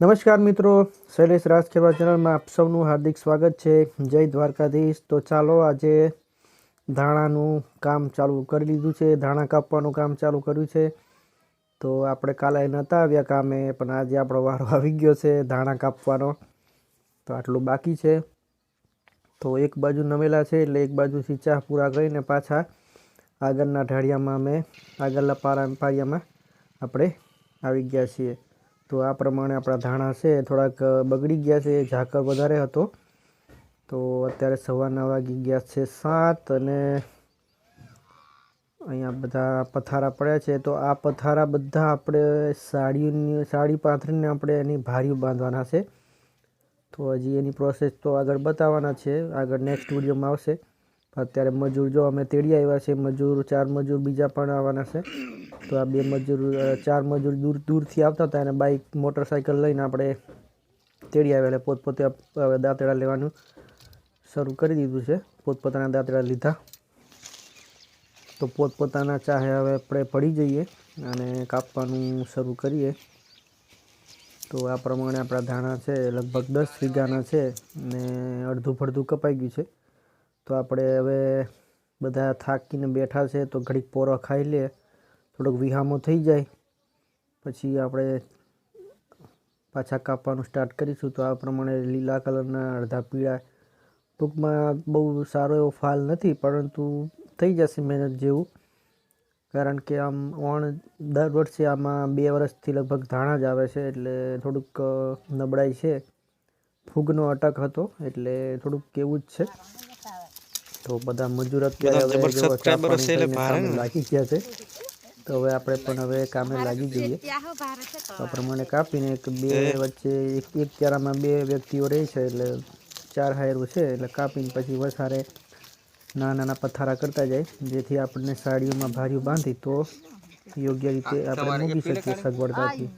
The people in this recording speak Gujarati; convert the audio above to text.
નમસ્કાર મિત્રો, શૈલેષ રાજખેરવા ચેનલમાં આપ સૌનું હાર્દિક સ્વાગત છે. જય દ્વારકાધીશ. તો ચાલો આજે ધાણાનું કામ ચાલુ કરી લીધું છે. ધાણા કાપવાનું કામ ચાલુ કર્યું છે. તો આપણે કાલે નહોતા આવ્યા કામે, પણ આજે આપણો વારો આવી ગયો છે ધાણા કાપવાનો. તો આટલું બાકી છે. તો એક બાજુ નમેલા છે એટલે એક બાજુ સિંચા પૂરા કરીને પાછા આગળના ઢાળિયામાં અમે, આગળના પારા પારિયામાં આપણે આવી ગયા છીએ. તો આ પ્રમાણે આપણા ધાણા છે, થોડાક બગડી ગયા છે ઝાકર વધારે હતો. તો અત્યારે સવારના વાગી ગયા છે સાત અને અહીંયા બધા પથારા પડ્યા છે. તો આ પથારા બધા આપણે સાડીની સાડી પાથરીને આપણે એની ભારીઓ બાંધવાના છે. તો હજી એની પ્રોસેસ તો આગળ બતાવવાના છે. આગળ નેક્સ્ટ વિડીયોમાં આવશે. અત્યારે મજૂર જો અમે તેડી આવ્યા છે, મજૂર, ચાર મજૂર બીજા પણ આવવાના છે. તો આ બે મજૂર ચાર મજૂર દૂર, દૂરથી આવતા હતા, અને બાઇક મોટરસાઇકલ લઈને આપણે તેડી આવ્યા એટલે પોતપોતે હવે દાંતડા લેવાનું શરૂ કરી દીધું છે, પોતપોતાના દાંતડા લીધા. તો પોતપોતાના ચાહે હવે આપણે પડી જઈએ અને કાપવાનું શરૂ કરીએ. તો આ પ્રમાણે આપણા ધાણા છે, લગભગ દસ વીઘાના છે ને અડધું ફડધું કપાઈ ગયું છે. તો આપણે હવે બધા થાકીને બેઠા છે તો ઘડીક પોરો ખાઈ લે. થોડોક વિહામો થઈ જાય. પછી આપણે પાછા કાપવાનું સ્ટાર્ટ કરીશું. તો આ પ્રમાણે લીલા કલરના અડધા પીળા. ટૂંકમાં બહુ સારો એવો ફાલ નથી, પરંતુ થઈ જશે મહેનત જેવું. કારણ કે આમ ઓણ દર વર્ષે આમાં બે વર્ષથી લગભગ ધાણા જ આવે છે, એટલે થોડુંક નબળાઈ છે. ફૂગનો અટક હતો, એટલે થોડુંક કેવું જ છે. તો બધા મજૂર અત્યારે લાગી ગયા છે. તો હવે આપણે પણ હવે કામે લાગી જઈએ. આ પ્રમાણે કાપીને એક બે વચ્ચે એક એક ક્યારામાં બે વ્યક્તિઓ રહે છે એટલે ચાર હાયરું છે એટલે કાપીને પછી વસારે નાના નાના પથારા કરતા જાય. જેથી આપણને સાડીઓમાં ભાર્યું બાંધી તો યોગ્ય રીતે આપણે મૂકી શકીએ સગવડતાથી.